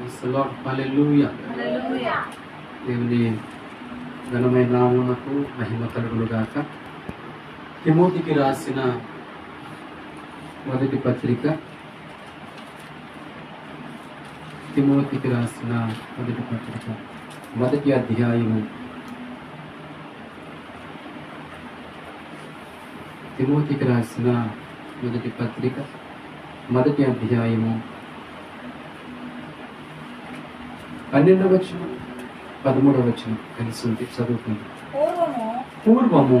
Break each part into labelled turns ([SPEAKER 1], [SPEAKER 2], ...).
[SPEAKER 1] హల్లెలూయా దేవుని ఘనమైన నామమునకు మహిమ కలుగును గాక తిమోతికి రాసిన మొదటి పత్రిక. తిమోతికి రాసిన మొదటి పత్రిక. మొదటి అధ్యాయము. తిమోతికి రాసిన మొదటి పత్రిక. మొదటి అధ్యాయము. పన్నెండవ వచనం పదమూడవ వచనం కలిసి ఉంది చదువుకుంది.
[SPEAKER 2] పూర్వము
[SPEAKER 1] పూర్వము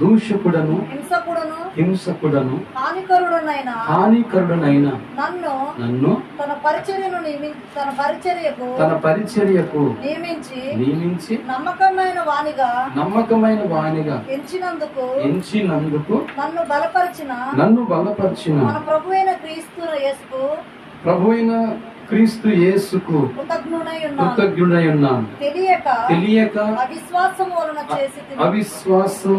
[SPEAKER 2] దూషకుడును హింసకుడును
[SPEAKER 1] హింసకుడను
[SPEAKER 2] హానికరుడునైన నన్ను
[SPEAKER 1] నన్ను
[SPEAKER 2] తన పరిచర్యను తన పరిచర్యకు
[SPEAKER 1] తన పరిచర్యకు
[SPEAKER 2] నియమించి
[SPEAKER 1] నియమించి
[SPEAKER 2] నమ్మకమైన వానిగా
[SPEAKER 1] నమ్మకమైన వానిగా
[SPEAKER 2] ఎంచినందుకు
[SPEAKER 1] ఎంచినందుకు
[SPEAKER 2] నన్ను బలపరిచిన
[SPEAKER 1] నన్ను బలపరిచిన
[SPEAKER 2] మన ప్రభువైన క్రీస్తు యేసుకు
[SPEAKER 1] ప్రభువైన క్రీస్తు యేసుకు కృతజ్ఞుడై ఉన్నాను
[SPEAKER 2] తెలియక
[SPEAKER 1] తెలియక
[SPEAKER 2] అవిశ్వాసం వలన చేసి
[SPEAKER 1] అవిశ్వాసం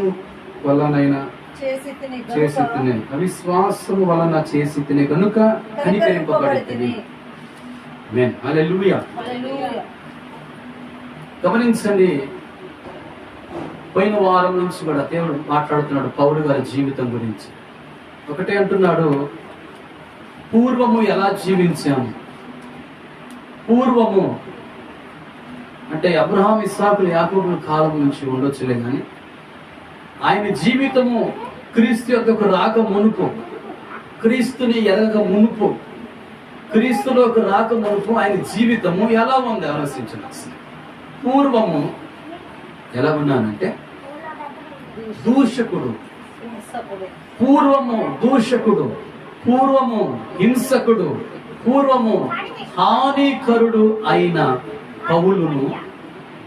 [SPEAKER 1] వలనైన
[SPEAKER 2] చేసి తిని
[SPEAKER 1] అవిశ్వాసం వలన చేసి తినే కనుక కనికరింపబడి. గమనించండి. పోయిన వారం నుంచి కూడా దేవుడు మాట్లాడుతున్నాడు పౌరు గారి జీవితం గురించి. ఒకటే అంటున్నాడు పూర్వము ఎలా జీవించాము? పూర్వము అంటే అబ్రహాం ఇస్సాకులు యాకూబుల కాలం నుంచి ఉండొచ్చులే కానీ ఆయన జీవితము క్రీస్తు యొక్క రాక మునుపు క్రీస్తుని ఎరగక మునుపు క్రీస్తులోకి రాక మునుపు ఆయన జీవితము ఎలా ఉంది ఆలోచించిన పూర్వము ఎలా ఉన్నానంటే దూషకుడు. పూర్వము దూషకుడు పూర్వము హింసకుడు పూర్వము హానికరుడు అయిన పౌలును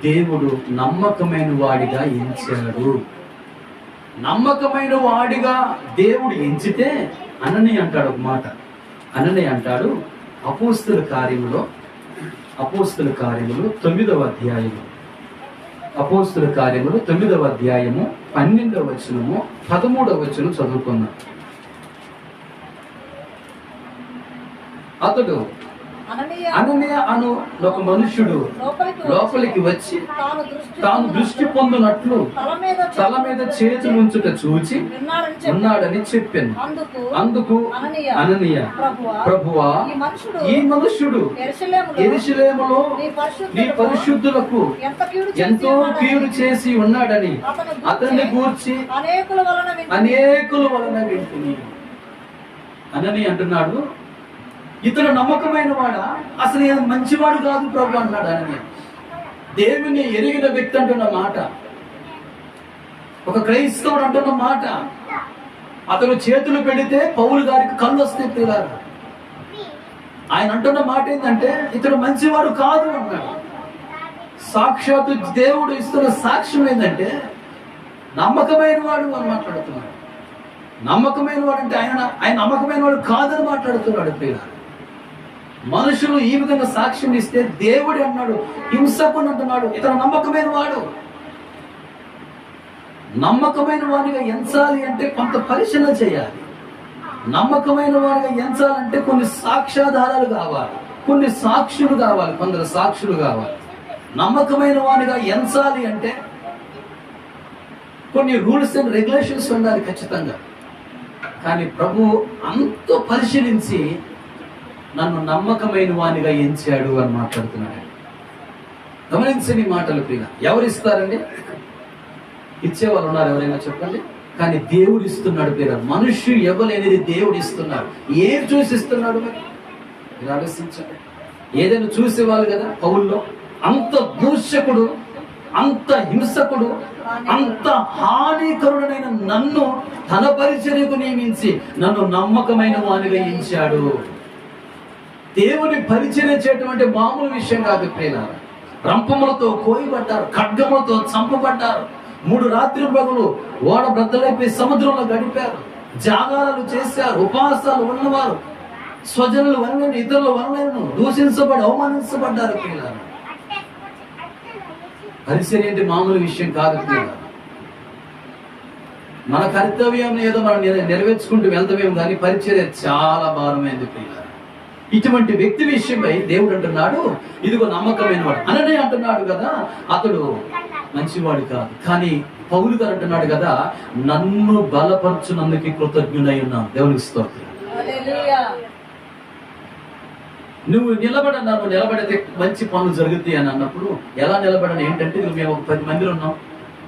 [SPEAKER 1] దేవుడు నమ్మకమైన వాడిగా ఎంచాడు. నమ్మకమైన వాడిగా దేవుడు ఎంచితే అనని అంటాడు ఒక మాట. అనని అంటాడు అపోస్తుల కార్యములో అపోస్తుల కార్యములు తొమ్మిదవ అధ్యాయము. అపోస్తుల కార్యములు తొమ్మిదవ అధ్యాయము పన్నెండవ వచనము పదమూడవ వచనం చదువుకున్నాం అతడు
[SPEAKER 2] అననీయ
[SPEAKER 1] అననీయ అను ఒక మనుష్యుడు
[SPEAKER 2] లోపలికి వచ్చి తాను దృష్టి
[SPEAKER 1] పొందినట్లు
[SPEAKER 2] తల మీద
[SPEAKER 1] తల మీద చేతులు ఉంచుట చూచి ఉన్నాడని చెప్పాను.
[SPEAKER 2] అందుకు అననీయ ప్రభువా ఈ
[SPEAKER 1] మనుష్యుడు ఎరుషలేములో
[SPEAKER 2] నీ పరిశుద్ధులకు ఎంత కీడు చేసి ఉన్నాడని
[SPEAKER 1] అతన్ని గూర్చి
[SPEAKER 2] అనేకుల వలన విని
[SPEAKER 1] అనేకుల వలన వింటుని అనని అంటున్నాడు ఇతడు నమ్మకమైన వాడా? అసలు మంచివాడు కాదు ప్రభు అన్నాడు ఆయన. దేవుని ఎరిగిన వ్యక్తి అంటున్న మాట. ఒక క్రైస్తవుడు అంటున్న మాట. అతను చేతులు పెడితే పౌలు గారికి కళ్ళు వస్తే పిల్లారు ఆయన అంటున్న మాట ఏంటంటే ఇతడు మంచివాడు కాదు అన్నాడు. సాక్షాత్తు దేవుడు ఇస్తున్న సాక్ష్యం ఏంటంటే నమ్మకమైన వాడు అని మాట్లాడుతున్నాడు. నమ్మకమైన వాడు అంటే ఆయన ఆయన నమ్మకమైన వాడు కాదని మాట్లాడుతున్నాడు ప్రియులారా మనుషులు ఈ విధంగా సాక్ష్యం ఇస్తే దేవుడు అన్నాడు హింసకుని అంటున్నాడు ఇతను నమ్మకమైన వాడు. నమ్మకమైన వాడిగా ఎంచాలి అంటే కొంత పరిశీలన చేయాలి. నమ్మకమైన వాడిగా ఎంచాలంటే కొన్ని సాక్ష్యాధారాలు కావాలి కొన్ని సాక్షులు కావాలి కొందరు సాక్షులు కావాలి. నమ్మకమైన వాడిగా ఎంచాలి అంటే కొన్ని రూల్స్ అండ్ రెగ్యులేషన్స్ ఉండాలి ఖచ్చితంగా. కానీ ప్రభు అంత పరిశీలించి నన్ను నమ్మకమైన వానిగా ఎంచాడు అని మాట్లాడుతున్నాడు. గమనించని మాటలు ప్రియ ఎవరు ఇస్తారండి ఇచ్చేవాళ్ళు ఉన్నారు ఎవరైనా చెప్పండి? కానీ దేవుడు ఇస్తున్నాడు ప్రియ మనుష్యు ఇవ్వలేనిది దేవుడు ఇస్తున్నాడు. ఏం చూసి ఇస్తున్నాడు మరి? మీరు ఆలోచించండి. ఏదైనా చూసేవాళ్ళు కదా పౌల్లో? అంత దూషకుడు అంత హింసకుడు అంత హానికరుడనైన నన్ను తన పరిచర్యకు నియమించి నన్ను నమ్మకమైన వానిగా ఎంచాడు. దేవుని పరిచయం చేయటం అంటే మామూలు విషయం కాదు ప్రియులారా. రంపములతో కోయబడ్డారు ఖడ్గములతో చంపబడ్డారు. మూడు రాత్రి పగలు ఓడ బ్రద్దలైపోయి సముద్రంలో గడిపారు. జాగారాలు చేశారు ఉపవాసాలు ఉన్నవారు. స్వజనులు వనలేను ఇతరుల వనలేను దూషించబడి అవమానించబడ్డారు పిల్లలు పరిచర్య అంటే మామూలు విషయం కాదు ప్రియులారా. మన కర్తవ్యం ఏదో మనం నెరవేర్చుకుంటూ వెళ్తామేమో కానీ పరిచర్య చాలా భారమైంది పిల్లలు ఇటువంటి వ్యక్తి విషయమై దేవుడు అంటున్నాడు ఇదిగో నమ్మకమైన వాడు అననే అంటున్నాడు కదా అతడు మంచివాడు కాదు. కానీ పౌలు గారు అంటున్నాడు కదా నన్ను బలపరచునందుకు కృతజ్ఞుడై ఉన్నాను. దేవునికి స్తోత్రం.
[SPEAKER 2] హల్లెలూయా.
[SPEAKER 1] నువ్వు నిలబడ నువ్వు నిలబడితే మంచి పనులు జరుగుతాయి అని అన్నప్పుడు ఎలా నిలబడని? ఏంటంటే మేము ఒక పది మందిలో ఉన్నాం.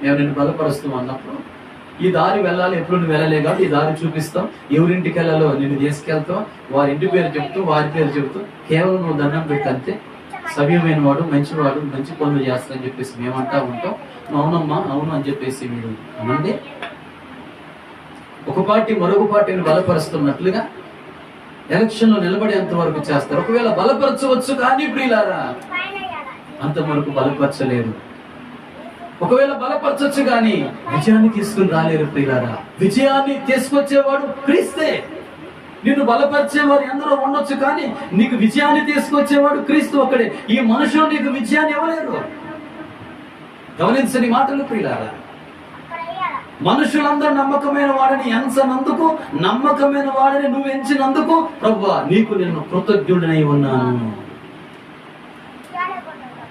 [SPEAKER 1] మేము నిన్ను బలపరుస్తాం అన్నప్పుడు ఈ దారి వెళ్ళాలి ఎప్పుడు నువ్వు వెళ్ళలే కాబట్టి ఈ దారి చూపిస్తాం. ఎవరింటికి వెళ్ళాలో నిన్ను తీసుకెళ్తాం. వారి ఇంటి పేరు చెప్తూ వారి పేరు చెప్తూ కేవలం నువ్వు దండం పెట్టంతే సవ్యమైన వాడు మంచివాడు మంచి పనులు చేస్తారని చెప్పేసి మేమంటా ఉంటాం. అవునమ్మా అవును అని చెప్పేసి మీరు అనండి. ఒక పార్టీ మరొక పార్టీని బలపరుస్తున్నట్లుగా ఎలక్షన్లో నిలబడేంత వరకు చేస్తారు. ఒకవేళ బలపరచవచ్చు కానీ ప్రియులారా అంతవరకు బలపరచలేదు. ఒకవేళ బలపరచొచ్చు కానీ విజయాన్ని తీసుకుని రాలేరు ప్రియులారా. విజయాన్ని తీసుకొచ్చేవాడు క్రీస్తే. నిన్ను బలపరిచేవారు ఎందరో ఉండొచ్చు కానీ నీకు విజయాన్ని తీసుకొచ్చేవాడు క్రీస్తు ఒక్కడే. ఈ మనుషులు నీకు విజయాన్ని ఇవ్వలేరు. గమనించని మాటలు ప్రియులారా. మనుషులందరూ నమ్మకమైన వాడిని ఎంచనందుకు నమ్మకమైన వాడిని నువ్వు ఎంచినందుకు ప్రభువా నీకు నేను కృతజ్ఞుడినై ఉన్నాను.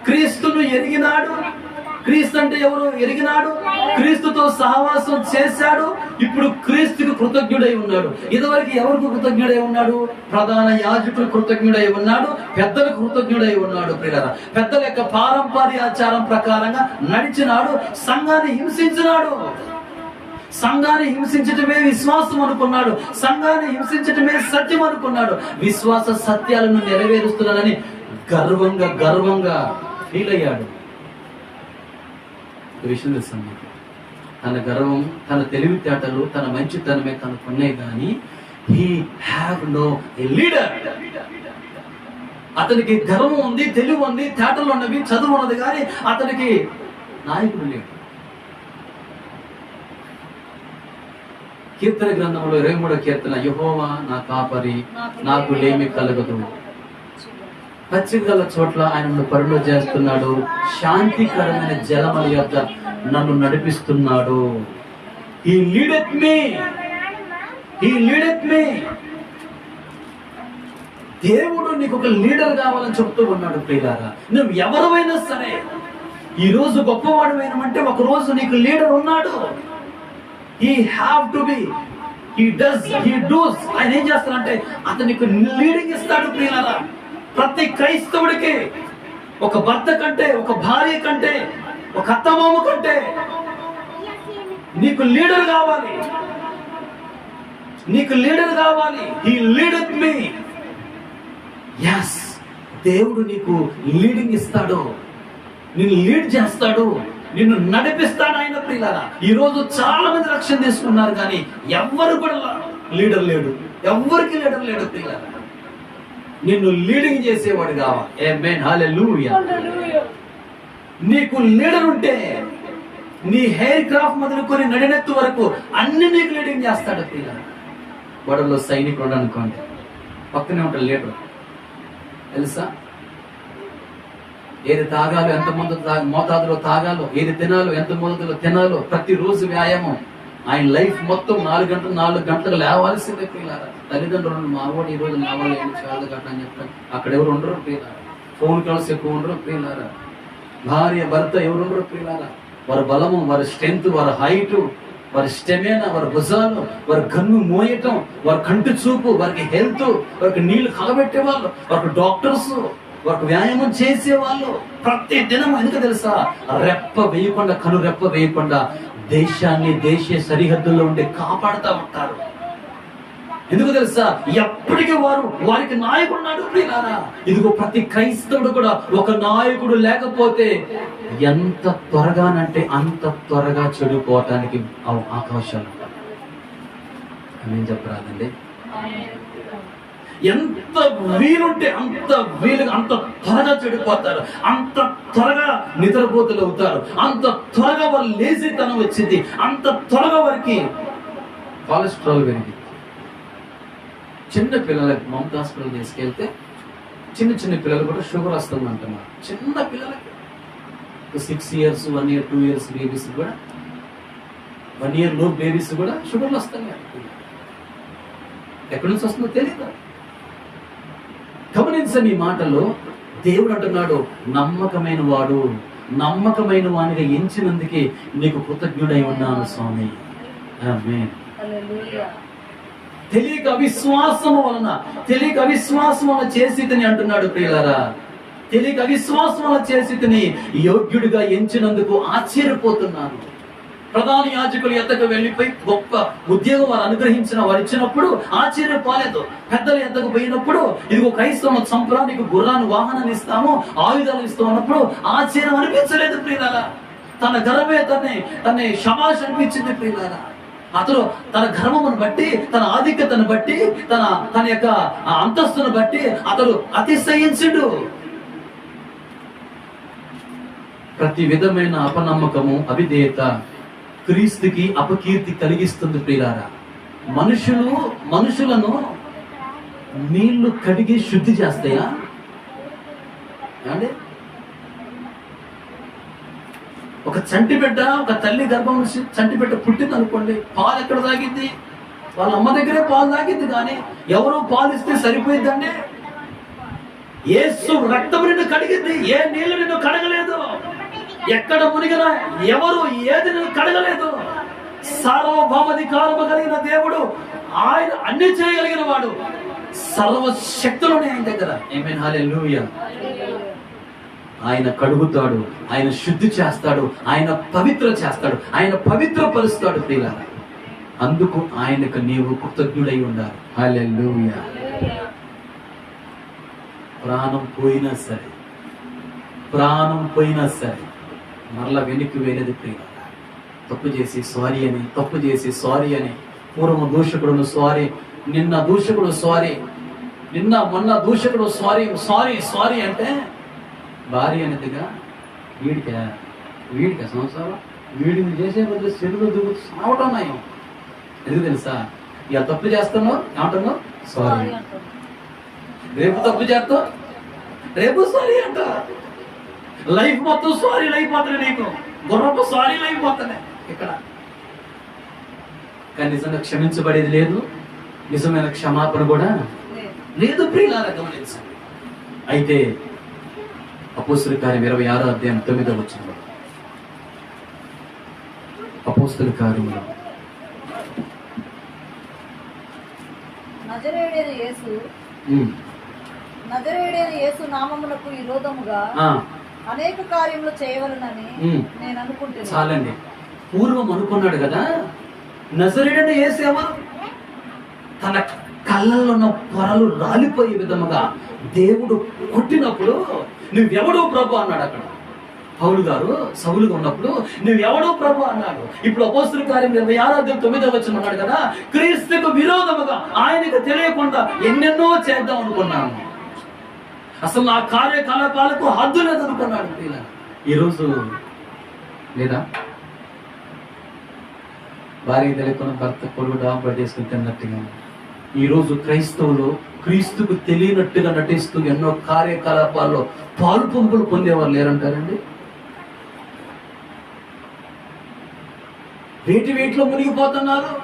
[SPEAKER 1] క్రీస్తును ఎరిగినాడు. క్రీస్తు అంటే ఎవరు ఎరిగినాడు? క్రీస్తుతో సహవాసం చేశాడు. ఇప్పుడు క్రీస్తుకు కృతజ్ఞుడై ఉన్నాడు. ఇదివరకు ఎవరికి కృతజ్ఞుడై ఉన్నాడు? ప్రధాన యాజకుడు కృతజ్ఞుడై ఉన్నాడు. పెద్దలకు కృతజ్ఞుడై ఉన్నాడు ప్రియరా పెద్దల యొక్క పారంపర్య ఆచారం ప్రకారంగా నడిచినాడు. సంఘాన్ని హింసించినాడు. సంఘాన్ని హింసించటమే విశ్వాసం అనుకున్నాడు. సంఘాన్ని హింసించటమే సత్యం అనుకున్నాడు. విశ్వాస సత్యాలను నెరవేరుస్తున్నానని గర్వంగా గర్వంగా ఫీల్ అయ్యాడు. ఒక విషయం తెలుసా? తన గర్వం తన తెలివితేటలు తన మంచితనమే తనకున్నాయి కానీ హీ హ్యావ్ నో లీడర్ అతనికి గర్వం ఉంది తెలివి ఉంది తేటలు ఉన్నవి చదువు ఉన్నది కానీ అతనికి నాయకుడు లేడు. కీర్తన గ్రంథంలో ఇరవై మూడో కీర్తన యహోవా నా కాపరి నాకు లేమి కలగదు. పచ్చిక గల చోట్ల ఆయన నన్ను పరులో చేస్తున్నాడు. శాంతికరమైన జలముల యొక్క నన్ను నడిపిస్తున్నాడు. ఈ లీడెత్ మీ ఈ లీడెత్ మీ దేవుడు నీకు ఒక లీడర్ కావాలని చెప్తూ ఉన్నాడు ప్రియారా నువ్వు ఎవరైనా సరే ఈ రోజు గొప్పవాడు ఒక రోజు నీకు లీడర్ ఉన్నాడు. He have to be he does he does ఆయన ఏం చేస్తాడంటే అతనికి లీడింగ్ ఇస్తాడు ప్రియారా ప్రతి క్రైస్తవుడికి ఒక భర్త కంటే ఒక భార్య కంటే ఒక అత్తమామ కంటే నీకు లీడర్ కావాలి. నీకు లీడర్ కావాలి. ఈ లీడర్ మీ యస్ దేవుడు నీకు లీడింగ్ ఇస్తాడు. నిన్ను లీడ్ చేస్తాడు. నిన్ను నడిపిస్తాడు ఆయన ప్రియులారా. ఈరోజు చాలా మంది రక్షణ తీసుకున్నారు కానీ ఎవ్వరు కూడా లీడర్ లేడు. ఎవ్వరికి లీడర్ లేడు ప్రియులారా? నిన్ను లీడింగ్ చేసేవాడు కావాలి. ఏ మెయిన్ నీకు లీడర్ ఉంటే నీ హెయిర్ క్రాఫ్ట్ మొదలుకొని నడినెత్తు వరకు అన్ని నీకు లీడింగ్ చేస్తాడు పిల్లలు గొడవలో సైనికుడు అనుకోండి. పక్కనే ఉంటాడు లీడర్ తెలుసా? ఏది తాగాలో ఎంత మంది మోతాదులో తాగాలో ఏది తినాలో ఎంత మోతాదులో తినాలో ప్రతిరోజు వ్యాయామం. ఆయన లైఫ్ మొత్తం నాలుగు గంటలు నాలుగు గంటలకు లేవాల్సిందే పిల్లారా తల్లిదండ్రులు మా వాడు ఈ రోజు లేవాలి చాలా గంట అని చెప్తాను అక్కడ ఎవరు ఉండరు పిల్లారా ఫోన్ కాల్స్ ఎక్కువ ఉండరు పిల్లారా భార్య భర్త ఎవరు ఉండరు పిల్లారా వారి బలము వారి స్ట్రెంత్ వారి హైట్ వారి స్టెమినా వారి భుజాలు వారి కన్ను మోయటం వారి కంటి చూపు వారికి హెల్త్ వారికి నీళ్ళు కలబెట్టే వాళ్ళు వారికి డాక్టర్స్ వారికి వ్యాయామం చేసే వాళ్ళు ప్రతి దినం ఎందుకు తెలుసా? రెప్ప వేయకుండా కను రెప్ప వేయకుండా దేశాన్ని దేశ సరిహద్దుల్లో ఉండి కాపాడుతూ ఉంటారు. ఎందుకు తెలుసా? ఎప్పటికీ వారు వారికి నాయకుడు ఉన్నాడు ఇదిగో ప్రతి క్రైస్తవుడు కూడా ఒక నాయకుడు లేకపోతే ఎంత త్వరగానంటే అంత త్వరగా చెడిపోవటానికి అవ- అవకాశాలు ఉంటాయి. నేను చెప్పరాదండి? ఎంత వీలుంటే అంత వీలుగా అంత త్వరగా చెడిపోతారు. అంత త్వరగా నిద్రపోతులు అవుతారు. అంత త్వరగా వారు లేజీతనం వచ్చింది. అంత త్వరగా వారికి కొలెస్ట్రాల్ పెరిగింది. చిన్న పిల్లలకి మమత హాస్పిటల్ తీసుకెళ్తే చిన్న చిన్న పిల్లలు కూడా షుగర్ వస్తుంది అంటున్నారు. చిన్న పిల్లలకి six years one year two years babies కూడా వన్ ఇయర్లో బేబీస్ కూడా షుగర్లు వస్తాయి ఎక్కడి నుంచి వస్తుందో తెలియదు గమనించని ఈ మాటల్లో దేవుడు అంటున్నాడు నమ్మకమైన వాడు నమ్మకమైన వానిగా ఎంచినందుకే నీకు కృతజ్ఞుడై ఉన్నాను స్వామి. తెలియక అవిశ్వాసము వలన తెలియక అవిశ్వాసం వలన చేసి తిని అంటున్నాడు ప్రియులారా. తెలియక అవిశ్వాసం వలన చేసి తిని యోగ్యుడిగా ఎంచినందుకు ఆశ్చర్యపోతున్నాను. ప్రధాన యాజకులు ఎంతకు వెళ్ళిపోయి గొప్ప ఉద్యోగం వారు అనుగ్రహించిన వారు ఇచ్చినప్పుడు ఆశ్చర్యపోలేదు పెద్దలు ఎంతకు పోయినప్పుడు ఇదిగో క్రైస్తవ సంప్రానికి గుర్రాన్ని వాహనాన్ని ఇస్తాము ఆయుధాలు ఇస్తాం అన్నప్పుడు ఆశ్చర్యం అనిపించలేదు ప్రియులారా. తన గర్వమే తన్ని తన శమాష్ అనిపించింది ప్రియులారా. అతను తన గర్వమును బట్టి తన ఆధిక్యతను బట్టి తన తన యొక్క అంతస్తును బట్టి అతడు అతిశయించుడు. ప్రతి విధమైన అపనమ్మకము అవిధేయత క్రీస్తుకి అపకీర్తి కలిగిస్తుంది ప్రియులారా. మనుషులు మనుషులను నీళ్ళు కడిగి శుద్ధి చేస్తాయా? ఏమండి? ఒక చంటి బిడ్డ ఒక తల్లి గర్భం నుంచి చంటి బిడ్డ పుట్టింది అనుకోండి పాలు ఎక్కడ తాగింది? వాళ్ళ అమ్మ దగ్గరే పాలు తాగింది కానీ ఎవరో పాలు ఇస్తే సరిపోయిందండి ఏసు రక్తం నిన్ను కడిగింది ఏ నీళ్ళు నిన్ను కడగలేదు. ఎక్కడ మునిగినా ఎవరు ఏది నిన్ను కడగలేదు. సార్వభౌమాధికారము కలిగిన దేవుడు ఆయన అన్ని చేయగలిగిన వాడు. సర్వశక్తులునే ఆయన దగ్గర. ఏమైనా హాలెలూయా ఆయన కడుగుతాడు ఆయన శుద్ధి చేస్తాడు ఆయన పవిత్ర చేస్తాడు ఆయన పవిత్ర పరుస్తాడు ప్రియుల అందుకు ఆయనకు నీవు కృతజ్ఞుడై ఉండాలి. హల్లెలూయా ప్రాణం పోయినా సరే ప్రాణం పోయినా సరే మరలా వెనక్కి వెళ్ళేది ప్రియుల తప్పు చేసి సారీ అని తప్పు చేసి సారీ అని. పూర్వం దూషకుడు సారీ నిన్న దూషకుడు సారీ నిన్న మొన్న దూషకుడు సారీ సారీ సారీ అంటే భార్య అనేదిగా వీడికా వీడికా సంవత్సరం వీడిని చేసే బదులు చెడులు దిగుతూ సావటం నయం. ఎందుకు తెలుసా? ఇక తప్పు చేస్తున్నావు ఏమంటున్నావు సారీ.
[SPEAKER 2] అంటారు.
[SPEAKER 1] రేపు తప్పు చేస్తావు రేపు సారీ అంట లైఫ్ మొత్తం సారీలు అయిపోతున్నాయి నీకు. గుర్రపు సారీలు అయిపోతున్నాయి ఇక్కడ. కానీ నిజంగా క్షమించబడేది లేదు. నిజమైన క్షమాపణ కూడా
[SPEAKER 2] లేదు.
[SPEAKER 1] ప్రియులారా గమనించండి. అయితే అపోస్తుల కార్యం ఇరవై ఆరో అధ్యాయం తొమ్మిదో వచ్చిన అపోస్తుల కార్యంలో
[SPEAKER 2] నజరేయుడైన యేసు నామమునకు విరోధముగా అనేక కార్యములు చేయవలనని నేను అనుకుంటున్నాను.
[SPEAKER 1] చాలండి. పూర్వం అనుకున్నాడు కదా నజరేడని ఏసేవా తన కళ్ళల్లో ఉన్న పొరలు రాలిపోయే విధముగా దేవుడు కొట్టినప్పుడు నువ్వెవడో ప్రభు అన్నాడు అక్కడ. పౌలు గారు సౌలుగా ఉన్నప్పుడు నువ్వెవడో ప్రభు అన్నాడు. ఇప్పుడు అపోస్తుల కార్యం ఇరవై ఆరాధ్యం తొమ్మిదో వచ్చిన ఉన్నాడు కదా క్రీస్తుకు విరోధముగా ఆయనకు తెలియకుండా ఎన్నెన్నో చేద్దాం అనుకున్నాను. అసలు నా కార్యకలాపాలకు హద్దు లేదనుకున్నాడు. ఈరోజు లేదా? భార్య తెలియకుండా భర్త కొడుకు డాబు పట్టేసుకుని తిన్నట్టుగా. ఈరోజు క్రైస్తవులు క్రీస్తుకు తెలియనట్టుగా నటిస్తూ ఎన్నో కార్యకలాపాల్లో పాలు పంపులు పొందేవారు లేరంటారండి? వేటి వేటిలో మునిగిపోతున్నారు?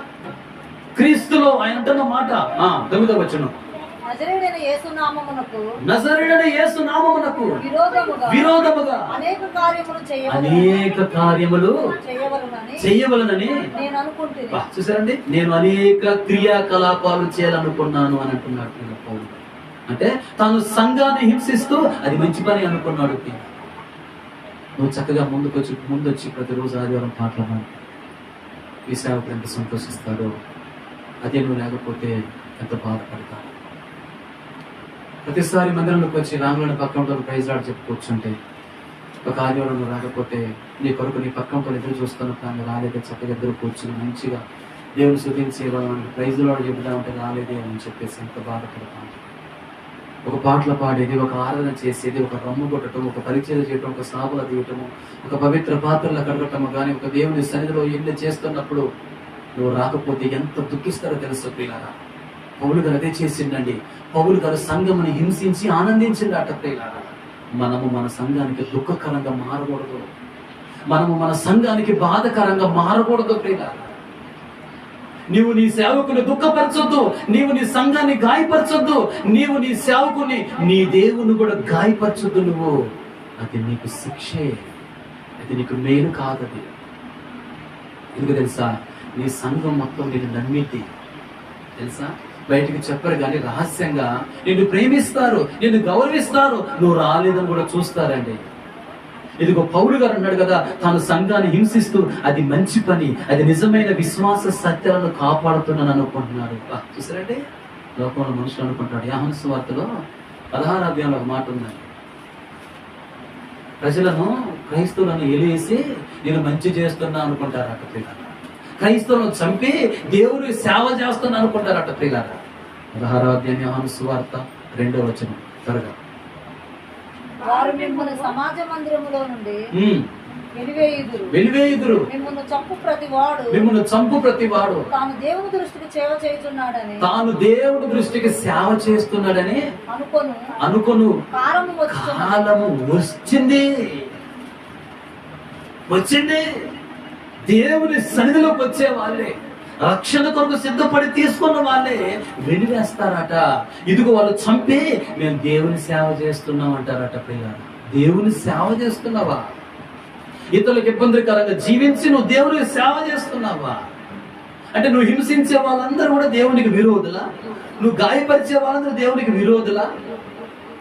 [SPEAKER 1] క్రీస్తులో ఆయన అంటున్న మాట. ఆ, తొమ్మిదో వచ్చును
[SPEAKER 2] నజరేయుడైన యేసు నామమునకు
[SPEAKER 1] నజరుడని యేసు నామమునకు
[SPEAKER 2] విరోధముగా
[SPEAKER 1] విరోధముగా
[SPEAKER 2] అనేక కార్యములు చేయవలనని
[SPEAKER 1] అనేక కార్యములు
[SPEAKER 2] చేయవలనని
[SPEAKER 1] చెయ్యవలనని
[SPEAKER 2] నేను
[SPEAKER 1] చూసారండి? నేను అనేక క్రియాకలాపాలు చేయాలనుకున్నాను అని అంటున్నాడు అంటే తాను సంఘాన్ని హింసిస్తూ అది మంచి పని అనుకున్నాడు. నువ్వు చక్కగా ముందుకు వచ్చి ముందు వచ్చి ప్రతిరోజు ఆదివారం పాటలు ఈ సేవకుడు ఎంత సంతోషిస్తాడో అదే నువ్వు లేకపోతే ఎంత బాధపడతావు? ప్రతిసారి మందిరంలోకి వచ్చి రాములను పక్కన ప్రైజ్ రాడు చెప్పి కూర్చుంటే ఒక ఆదివారం రాకపోతే నీ కొరకు నీ పక్కన ఎదురు చూస్తున్న కానీ రాలేదే చక్కగా ఎదురు కూర్చుని మంచిగా దేవుని శుద్ధించి ప్రైజ్ వాడు చెబుతా ఉంటే రాలేదే అని చెప్పేసి ఎంత బాధపడతాను ఒక పాటలు పాడేది ఒక ఆరాధన చేసేది ఒక రమ్ము కొట్టడం ఒక పరిచయం చేయటం ఒక సాపుల తీయటము ఒక పవిత్ర పాత్రలు కడగటము కానీ ఒక దేవుని సన్నిధిలో ఎన్ని చేస్తున్నప్పుడు నువ్వు రాకపోతే ఎంత దుఃఖిస్తారో తెలుసు పిల్లరా పౌలు గారు అదే చేసిండండి. పౌలు గారు సంఘమును హింసించి ఆనందించింది అట ప్రియులారా మనము మన సంఘానికి దుఃఖకరంగా మారకూడదు. మనము మన సంఘానికి బాధకరంగా మారకూడదు ప్రియులారా. నీవు నీ సేవకుని దుఃఖపరచొద్దు నీవు నీ సంఘాన్ని గాయపరచొద్దు నీవు నీ సేవకుని నీ దేవుని కూడా గాయపరచొద్దు నువ్వు. అది నీకు శిక్షే అది నీకు మేలు కాదది. ఎందుకు తెలుసా? నీ సంఘం మొత్తం నేను నమ్మితి తెలుసా? బయటికి చెప్పరు కానీ రహస్యంగా నిన్ను ప్రేమిస్తారు నిన్ను గౌరవిస్తారు. నువ్వు రాలేదని కూడా చూస్తారండి. ఇదిగో పౌరు గారు అన్నాడు కదా తాను సంఘాన్ని హింసిస్తూ అది మంచి పని అది నిజమైన విశ్వాస సత్యాలను కాపాడుతున్నాను అనుకుంటున్నాడు. చూసారండి? లోకంలో మనుషులు అనుకుంటాడు యాహన్ వార్తలో పదహారు అధ్యాయంలో ఒక మాట ఉందండి. ప్రజలను క్రైస్తవులను ఎలివేసి నేను మంచి చేస్తున్నా అనుకుంటారట పిల్లలు. క్రైస్తవులను చంపి దేవుని సేవ చేస్తున్నా అనుకుంటారట ప్రియులారా. పదహారు అధ్యాయం సువార్త రెండో వచనం. త్వరగా.
[SPEAKER 2] వారు మిమ్మల్ని సమాజ మందిరములో నుండి వెలివేయుదురు. మిమ్మల్ని చంపు ప్రతి వాడు
[SPEAKER 1] మిమ్మల్ని చంపు ప్రతి వాడు
[SPEAKER 2] తాను దేవుని దృష్టికి సేవ చేయుచున్నాడని
[SPEAKER 1] తాను దేవుడి దృష్టికి సేవ చేస్తున్నాడని
[SPEAKER 2] అనుకొను.
[SPEAKER 1] అనుకొను. కాలము వచ్చింది. వచ్చింది. దేవుని సన్నిధిలోకి వచ్చే వాళ్ళే. రక్షణ కొరకు సిద్ధపడి తీసుకున్న వాళ్ళే వెలివేస్తారట ఇదిగో వాళ్ళు చంపి మేము దేవుని సేవ చేస్తున్నాం అంటారట పిల్లలు దేవుని సేవ చేస్తున్నావా? ఇతరులకు ఇబ్బందికరంగా జీవించి నువ్వు దేవునికి సేవ చేస్తున్నావా? అంటే నువ్వు హింసించే వాళ్ళందరూ కూడా దేవునికి విరోధులా? నువ్వు గాయపరిచే వాళ్ళందరూ దేవునికి విరోధులా?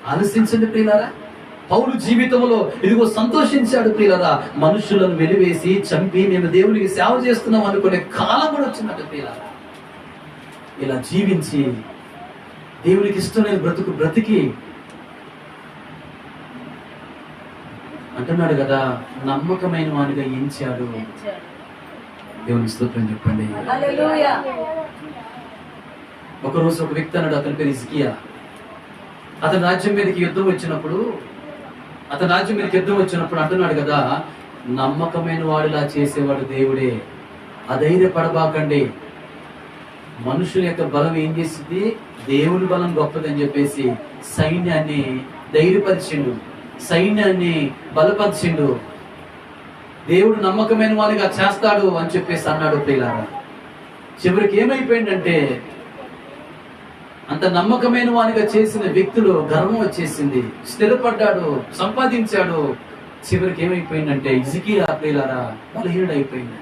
[SPEAKER 1] ఆలోచించండి ప్రియులారా. పౌలు జీవితంలో ఇదిగో సంతోషించాడు ప్రియులరా. మనుషులను వెలివేసి చంపి మేము దేవునికి సేవ చేస్తున్నాం అనుకునే కాలం కూడా వచ్చినట్టు ప్రియులారా. ఇలా జీవించి దేవునికి ఇష్టమైన బ్రతుకు బ్రతికి అంటున్నాడు కదా నమ్మకమైన వానిగా ఎంచాడు. దేవుని స్తోత్రం చెప్పండి. ఒకరోజు ఒక వ్యక్తి అన్నాడు అతని పేరు ఇస్కియా అతని రాజ్యం మీదకి యుద్ధం వచ్చినప్పుడు అతని రాజ్యం మీదకి యుద్ధం వచ్చినప్పుడు అంటున్నాడు కదా నమ్మకమైన వాడిలా చేసేవాడు దేవుడే. అధైర్యపడబాకండి. మనుషుల యొక్క బలం ఏం చేసింది దేవుని బలం గొప్పదని చెప్పేసి సైన్యాన్ని ధైర్యపరిచిండు. సైన్యాన్ని బలపరిచిండు. దేవుడు నమ్మకమైన వాడిగా చేస్తాడు అని చెప్పేసి అన్నాడు పిల్లారా చివరికి ఏమైపోయిందంటే అంత నమ్మకమైన వానిగా చేసిన వ్యక్తులు గర్వం వచ్చేసింది. స్థిరపడ్డాడు సంపాదించాడు. చివరికి ఏమైపోయిందంటే ఇజికి ప్రియులారా బలహీనుడు అయిపోయింది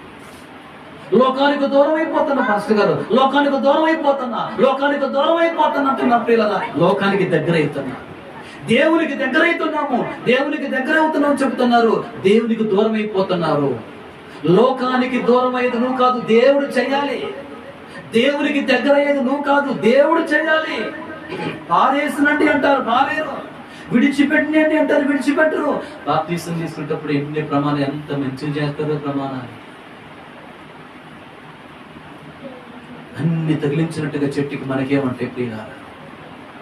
[SPEAKER 1] లోకానికి దూరం అయిపోతున్నా పాస్టర్ గారు లోకానికి దూరం అయిపోతున్నా. లోకానికి దూరం అయిపోతున్నా అంటున్నా ప్రియులరా. లోకానికి దగ్గర అవుతున్నా. దేవునికి దగ్గర అవుతున్నాము. దేవునికి దగ్గర అవుతున్నాము చెప్తున్నారు దేవునికి దూరం అయిపోతున్నారు. లోకానికి దూరం అయ్యేది నువ్వు కాదు. దేవుడు చేయాలి. దేవునికి దగ్గర అయ్యేది నువ్వు కాదు దేవుడు చేయాలి. పారేసినట్టు అంటారు పారేరు. విడిచిపెట్టినండి అంటారు విడిచిపెట్టరు. బాప్తీసం తీసుకునేటప్పుడు ఎన్ని ప్రమాణాలు ఎంత మంచిగా చేస్తారో ప్రమాణాలు. అన్ని తగిలించినట్టుగా చెట్టుకి మనకేమంటే ప్రియారా?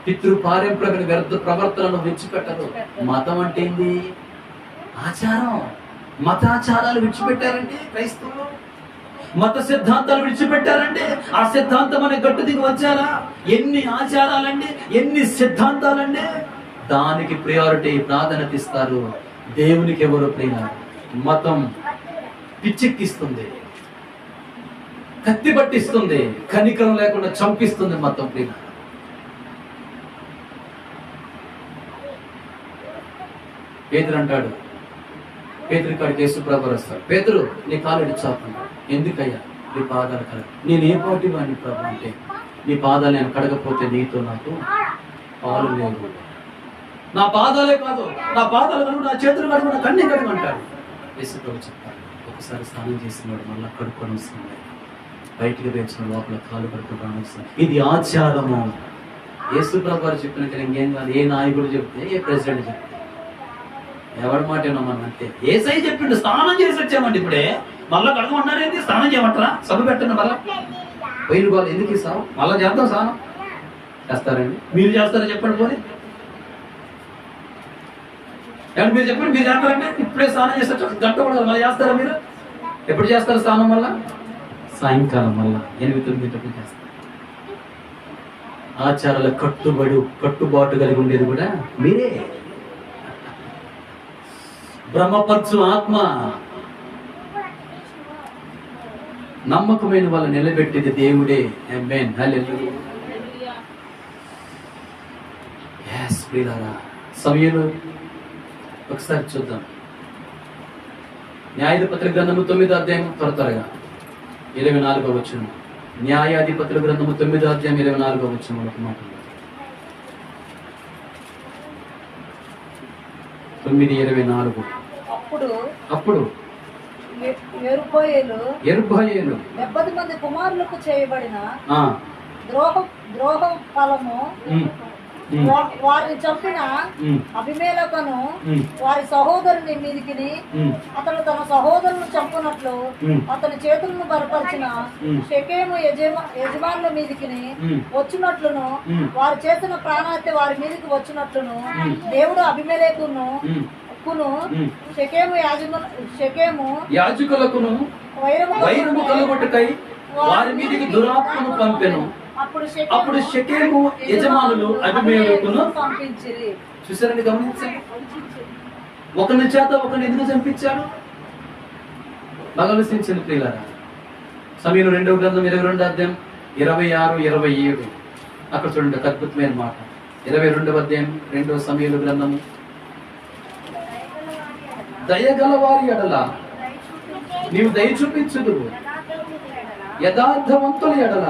[SPEAKER 1] పితృ పారంపర్య వ్యర్థ ప్రవర్తనను విడిచిపెట్టరు. మతం అంటే ఏంది? ఆచారం. మతాచారాలు విడిచిపెట్టారండి క్రైస్తవులు మత సిద్ధాంతాలు విడిచిపెట్టారంటే ఆ సిద్ధాంతం అనే గట్టు దిగి వచ్చారా? ఎన్ని ఆచారాలండి? ఎన్ని సిద్ధాంతాలండి? దానికి ప్రియారిటీ ప్రాధాన్యత ఇస్తారు. దేవునికి ఎవరు ప్రియ? మతం పిచ్చెక్కిస్తుంది. కత్తి పట్టిస్తుంది. కనికరం లేకుండా చంపిస్తుంది మతం ప్రియ. పేదరు అంటాడు. పేదరి కాడికి యేసుప్రభు వస్తాడు పేదరు నీ కాలు చాపండి. ఎందుకయ్యా? నీ పాదాలు కడగ నేను ఏ పాటి వాడిని ప్రభు అంటే నీ పాదాలు నేను కడగపోతే నీతో నాకు పాలు లేవు. నా పాదాలే కాదు నా పాదాలు కడుగు నా చేతులు కడుగు నా కన్నీ కడుగు అంటాడు యేసుప్రభు చెప్తాడు ఒకసారి స్నానం చేసినవాడు మళ్ళీ కడుక్కొని వస్తుంది బయటికి వేసిన లోపల కాలు కడుక్కొని వస్తుంది ఇది ఆచారము. యేసుప్రభు గారు చెప్పినట్టు ఇంకేం కాదు. ఏ నాయకుడు చెప్తే ఏ ప్రెసిడెంట్ చెప్తే. ఎవరి మాట విన్నామని అంతే ఏసై చెప్పిండు స్నానం చేసి వచ్చామండి ఇప్పుడే. మళ్ళా కడగమన్నారు ఏంటి స్నానం చేయమంటారా? సభ పెట్టండి మళ్ళా. పోయిన వాళ్ళు ఎందుకు ఇస్తావు? మళ్ళా చేద్దాం స్నానం. చేస్తారండి. మీరు చేస్తారా చెప్పండి పోనీ. ఏమండి మీరు చెప్పండి మీరు చేస్తారండి ఇప్పుడే స్నానం చేస్తారు గంట కూడా మళ్ళీ చేస్తారా మీరు? ఎప్పుడు చేస్తారు స్నానం వల్ల సాయంకాలం మళ్ళా. ఎనిమిది తొమ్మిది తొమ్మిది చేస్తారు. ఆచారాల కట్టుబడి కట్టుబాటు కలిగి ఉండేది కూడా మీరే. భ్రమపరచు ఆత్మ. నమ్మకమైన వాళ్ళు నిలబెట్టేది దేవుడే. ఆమేన్ హల్లెలూయా ప్రియులారా. సమయంలో ఒకసారి చూద్దాం. న్యాయాధిపతుల గ్రంథము తొమ్మిదో అధ్యాయం త్వర త్వరగా. ఇరవై నాలుగో వచ్చిన న్యాయాధిపతుల గ్రంథము తొమ్మిదో అధ్యాయం ఇరవై నాలుగో వచ్చిన ఒక తొమ్మిది ఇరవై నాలుగు.
[SPEAKER 2] అప్పుడు
[SPEAKER 1] అప్పుడు
[SPEAKER 2] డెబ్బది మంది కుమారులకు చేయబడిన ద్రోహ ద్రోహ ఫలము వారిని చంపిన అభిమేలకను వారి సహోదరుని మీదికిని
[SPEAKER 1] ఉమ్,
[SPEAKER 2] అతను తన సహోదరులను చంపునట్లు అతని చేతులను బలపరిచిన. షెకేము యజమా యజమానుల మీదికిని
[SPEAKER 1] ఉమ్.
[SPEAKER 2] వచ్చినట్లును. వారు చేసిన ప్రాణహత్య వారి మీదకి వచ్చినట్లును. దేవుడు అభిమేలేకును కును. షెకేము
[SPEAKER 1] యాజకులకును
[SPEAKER 2] వైరము
[SPEAKER 1] కలుగొట్టుకై వారి మీదకి దురాత్మను పంపెను
[SPEAKER 2] అప్పుడు షెకెము
[SPEAKER 1] యజమానులు
[SPEAKER 2] పంపించిరి.
[SPEAKER 1] చూసారండి గమనించండి. ఒకరిని చేత ఒకరిని ఎందుకు చంపించాడు భగవసించిన ప్రియులారా సమయం రెండవ గ్రంథం ఇరవై రెండు అధ్యాయం ఇరవై ఆరు ఇరవై ఏడు. అక్కడ చూడండి ఒక అద్భుతమైన మాట. ఇరవై రెండవ అధ్యాయం రెండవ సమయంలో గ్రంథము. దయగలవారి ఎడల నీవు దయ చూపించుదు యథార్థవంతుల ఎడల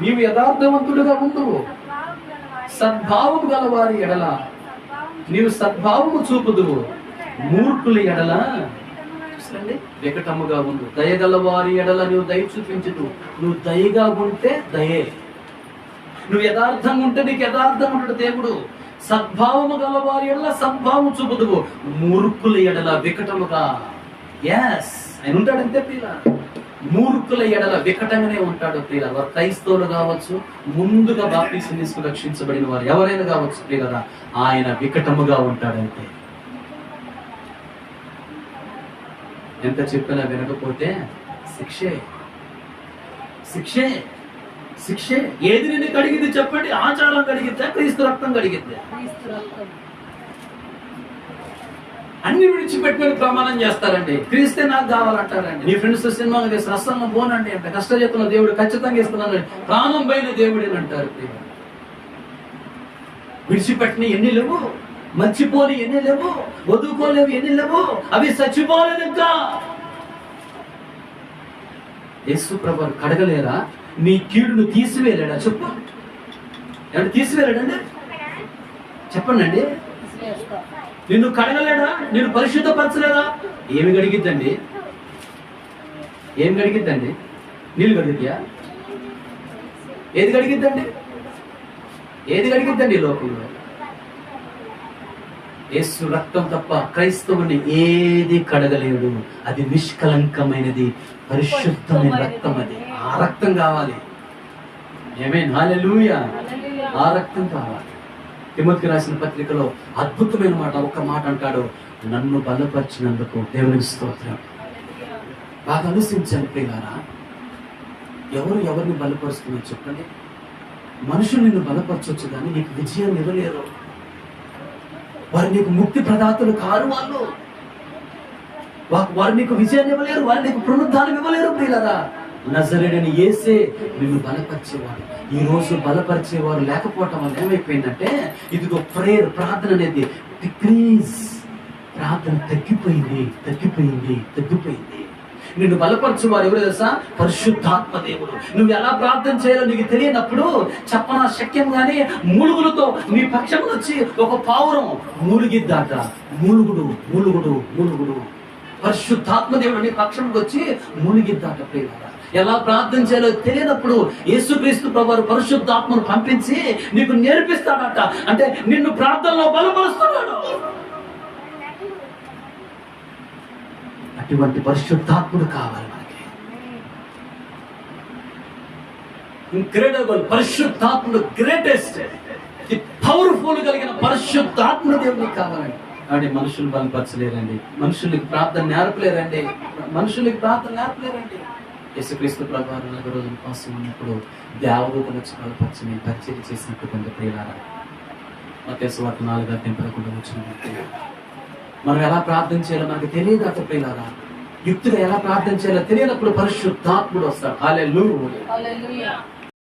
[SPEAKER 1] నీవు యథార్థవంతుడుగా ఉండువు సద్భావము గలవారి ఎడల నీవు సద్భావము చూపుదువు మూర్ఖుల ఎడల చూడండి వికటముగా ఉండు. దయగల వారి ఎడల నువ్వు దయ చూపించదు నువ్వు దయగా ఉంటే దయే. నువ్వు యథార్థంగా ఉంటే నీకు యథార్థం ఉంటాడు దేవుడు. సద్భావము గల వారి ఎడల సద్భావం చూపుదువు మూర్ఖుల ఎడల వికటముగా. ఎస్ ఆయన ఉంటాడంతే పిల్ల మూర్ఖుల ఎడల వికటంగానే ఉంటాడు ప్రియుల వారు క్రైస్తవులు కావచ్చు ముందుగా బాప్తీసం తీసుకుని రక్షించబడిన వారు ఎవరైనా కావచ్చు ప్రియులరా ఆయన వికటముగా ఉంటాడంతే ఎంత చెప్పినా వినకపోతే శిక్షే. శిక్షే. శిక్షే. ఏది నిన్ను కడిగింది చెప్పండి. ఆచారం కడిగిద్దా? క్రీస్తు రక్తం కడిగిద్దా?
[SPEAKER 2] క్రీస్తు రక్తం.
[SPEAKER 1] అన్ని విడిచిపెట్టుకొని ప్రమాణం చేస్తారండి. క్రీస్తే నాకు కావాలంటారండి. నీ ఫ్రెండ్స్ సినిమా చేసిన అస్సలు పోనండి అంటే. కష్టజెత్తున్న దేవుడు ఖచ్చితంగా ఇస్తున్నాను ప్రాణం పైన దేవుడు అంటారు. విడిచిపెట్టిన ఎన్ని లేవు? మర్చిపోని ఎన్ని లేవు? వదువుకోలేవు ఎన్ని లేవు? అవి చచ్చిపోలేదు ఇంకా. యేసు ప్రభు కడగలేరా? నీ కీడును తీసివేయలేడా? చెప్పు. ఏమంటే తీసివేయలేడండి? చెప్పండి అండి నిన్ను కడగలేడా? నిన్ను పరిశుద్ధపరచలేదా? ఏమి గడిగిద్దండి ఏమి గడిగిద్దండి నీళ్ళు గడిగిద్యా ఏది గడిగిద్దండి ఏది గడిగిద్దండి లోకంలో? యేసు రక్తం తప్ప క్రైస్తవుని ఏది కడగలేడు. అది నిష్కలంకమైనది పరిశుద్ధమైన రక్తం అది. ఆ రక్తం కావాలి. ఏమే హల్లెలూయా ఆ రక్తం కావాలి. తిమ్మతికి రాసిన పత్రికలో అద్భుతమైన మాట ఒక్క మాట అంటాడు నన్ను బలపరిచినందుకు దేవునికి స్తోత్రం. బాగా ఆలోచించండి ప్రియారా ఎవరు ఎవరిని బలపరుస్తున్నారు చెప్పండి? మనుషులు నిన్ను బలపరచవచ్చు కానీ నీకు విజయం ఇవ్వలేరు. వారు నీకు ముక్తి ప్రదాతలు కారు వాళ్ళు. వారు నీకు విజయాన్ని ఇవ్వలేరు వారు నీకు పునరుద్ధానం ఇవ్వలేరు ప్రియులరా. నజరేడని ఏసే నిన్ను బలపరిచేవాడు. ఈ రోజు బలపరిచేవారు లేకపోవటం వల్ల ఏమైపోయిందంటే ఇదిగో ప్రేయర్ ప్రార్థన అనేది డిక్రీజ్ ప్రార్థన తగ్గిపోయింది తగ్గిపోయింది తగ్గిపోయింది. నిన్ను బలపరచువారు ఎవరు తెలుసా? పరిశుద్ధాత్మ దేవుడు. నువ్వు ఎలా ప్రార్థన చేయాలో నీకు తెలియనప్పుడు చెప్పన శక్యం కానీ మూలుగులతో నీ పక్షం వచ్చి ఒక పావురం మూలిగిద్దాట మూలుగుడు మూలుగుడు మూలుగుడు. పరిశుద్ధాత్మ దేవుడు నీ పక్షంకి వచ్చి మూలిగిద్దాట ప్రియులారా ఎలా ప్రార్థన చేయాలో తెలియనప్పుడు యేసుక్రీస్తు ప్రభు పరిశుద్ధాత్మను పంపించి నీకు నేర్పిస్తాడట. అంటే నిన్ను ప్రార్థనలో బలపరుస్తున్నాడు. అటువంటి పరిశుద్ధాత్ముడు కావాలి మనకి. ఇంక్రెడబుల్ పరిశుద్ధాత్ముడు గ్రేటెస్ట్ పవర్ఫుల్ కలిగిన పరిశుద్ధాత్మ దేవునికి కావాలండి. అంటే మనుషులు బలపరచలేరండి. మనుషులకి ప్రార్థన నేర్పలేరండి. మనుషులకి ప్రార్థన నేర్పలేరండి. యేసుక్రీస్తు ప్రభావం నలభై రోజుల కోసం ఉన్నప్పుడు దేవదూతలు వచ్చి బలపరచని పరిచయం చేసినట్టు కొంత ప్రియులారా మతేసు వాటి నాలుగు అధ్యాయం పదకొండు వచ్చిన మనం ఎలా ప్రార్థన చేయాలో మనకు తెలియదు అత ప్రియులారా. యుక్తులు ఎలా ప్రార్థన చేయాలో తెలియనప్పుడు పరిశుద్ధాత్ముడు వస్తాడు. హాలే